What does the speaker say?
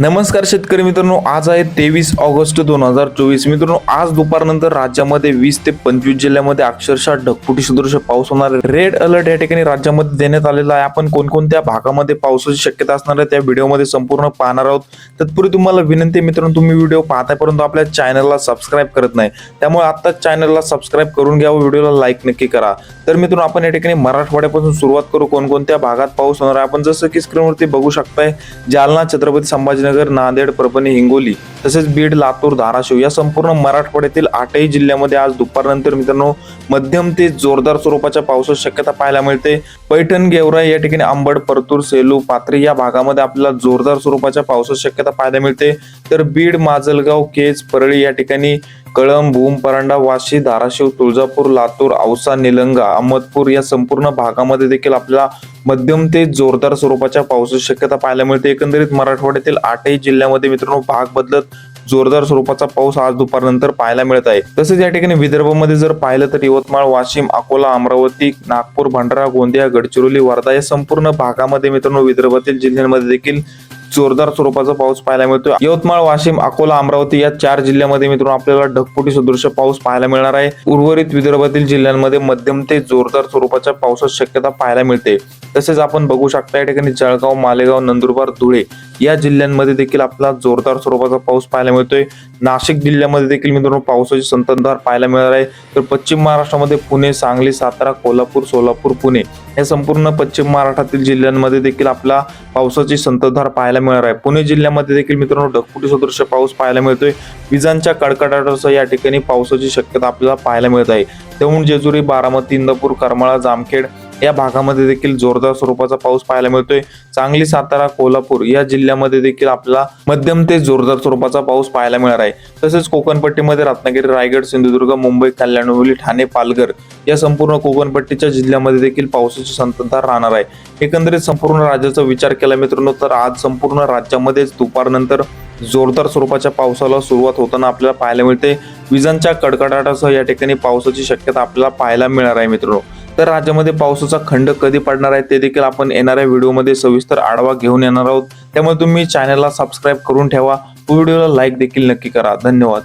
नमस्कार शेतकरी मित्रांनो आज आहे तेवीस ऑगस्ट दोन हजार चोवीस. मित्रांनो आज दुपारनंतर राज्यामध्ये वीस ते पंचवीस जिल्ह्यामध्ये अक्षरशः ढगफुटी सदृश पाऊस होणार आहे. रेड अलर्ट या ठिकाणी राज्यामध्ये देण्यात आलेला आहे. आपण कोणकोणत्या भागामध्ये पावसाची शक्यता असणार आहे त्या व्हिडिओमध्ये संपूर्ण पाहणार आहोत. तत्पूर्वी तुम्हाला विनंती मित्रांनो तुम्ही व्हिडिओ पाहताय परंतु आपल्या चॅनलला सबस्क्राईब करत नाही. त्यामुळे आत्ताच चॅनलला सबस्क्राईब करून घ्या व व्हिडिओला लाईक नक्की करा. तर मित्रांनो आपण या ठिकाणी मराठवाड्यापासून सुरुवात करू. कोणकोणत्या भागात पाऊस होणार आहे? आपण जसं की स्क्रीनवरती बघू शकताय जालना छत्रपती संभाजीनगर नांदेड परभणी हिंगोली तसेच बीड लातूर धाराशिव या संपूर्ण मराठवाड्यातील आठही जिल्ह्यामध्ये आज दुपारनंतर मित्रांनो मध्यम ते जोरदार स्वरूपाच्या पावसाची शक्यता पाहायला मिळते. पैठण गेवराई या ठिकाणी आंबड परतूर सेलू पात्री या भागामध्ये आपल्याला जोरदार स्वरूपाच्या पावसाची शक्यता पाहायला मिळते. तर बीड माजलगाव केज परळी या ठिकाणी कळंब भूम परांडा वाशी धाराशिव तुळजापूर लातूर औसा निलंगा अहमदपूर या संपूर्ण भागामध्ये देखील आपल्याला मध्यम ते जोरदार स्वरूपाच्या पावसाची शक्यता पाहायला मिळते. एकंदरीत मराठवाड्यातील आठही जिल्ह्यामध्ये मित्रांनो भाग बदलत जोरदार स्वरूपाचा पाऊस आज दुपारनंतर पाहायला मिळत आहे. तसेच या ठिकाणी विदर्भामध्ये जर पाहिलं तर यवतमाळ वाशिम अकोला अमरावती नागपूर भंडारा गोंदिया गडचिरोली वर्धा या संपूर्ण भागामध्ये मित्रांनो विदर्भातील जिल्ह्यांमध्ये देखील जोरदार स्वरूपाचा पाऊस पाहायला मिळतो यवतमाळ वाशिम अकोला अमरावती या चार जिल्ह्यामध्ये मित्रांनो आपल्याला ढगफुटी सदृश पाऊस पाहायला मिळणार आहे. उर्वरित विदर्भातील जिल्ह्यांमध्ये मध्यम ते जोरदार स्वरूपाच्या पावसाची शक्यता पाहायला मिळते. तसेच आपण बघू शकता या ठिकाणी जळगाव मालेगाव नंदुरबार धुळे या जिल्ह्यांमध्ये देखील आपला जोरदार स्वरूपाचा पाऊस पाहायला मिळतोय. नाशिक जिल्ह्यामध्ये देखील मित्रांनो पावसाची संततधार पाहायला मिळणार आहे. तर पश्चिम महाराष्ट्रामध्ये पुणे सांगली सातारा कोल्हापूर सोलापूर पुणे या संपूर्ण पश्चिम महाराष्ट्रातील जिल्ह्यांमध्ये देखील आपला पावसाची संततधार पाहायला मिळणार आहे. पुणे जिल्ह्यामध्ये देखील मित्रांनो ढगफुटी सदृश पाऊस पाहायला मिळतोय. विजांच्या कडकडाटासह या ठिकाणी पावसाची शक्यता आपल्याला पाहायला मिळत आहे. त्याहून जेजुरी बारामती इंदापूर करमाळा जामखेड या भागामध्ये देखील जोरदार स्वरूपाचा पाऊस पाहायला मिळतोय. सांगली सातारा कोल्हापूर या जिल्ह्यामध्ये देखील आपल्याला मध्यम ते जोरदार स्वरूपाचा पाऊस पाहायला मिळणार आहे. तसेच कोकणपट्टीमध्ये रत्नागिरी रायगड सिंधुदुर्ग मुंबई कल्याण ठाणे पालघर या संपूर्ण कोकणपट्टीच्या जिल्ह्यामध्ये देखील पावसाची संततधार राहणार आहे. एकंदरीत संपूर्ण राज्याचा विचार केला मित्रांनो तर आज संपूर्ण राज्यामध्येच दुपारनंतर जोरदार स्वरूपाच्या पावसाला सुरुवात होताना आपल्याला पाहायला मिळते. विजांच्या कडकडाटासह या ठिकाणी पावसाची शक्यता आपल्याला पाहायला मिळणार आहे मित्रांनो. तर राज्यामध्ये पावसाचा खंड कधी पडणार आहे ते देखील आपण येणाऱ्या व्हिडिओमध्ये सविस्तर आढावा घेऊन येणार आहोत. त्यामुळे तुम्ही चॅनलला सबस्क्राईब करून ठेवा. व्हिडिओला लाईक देखील नक्की करा. धन्यवाद.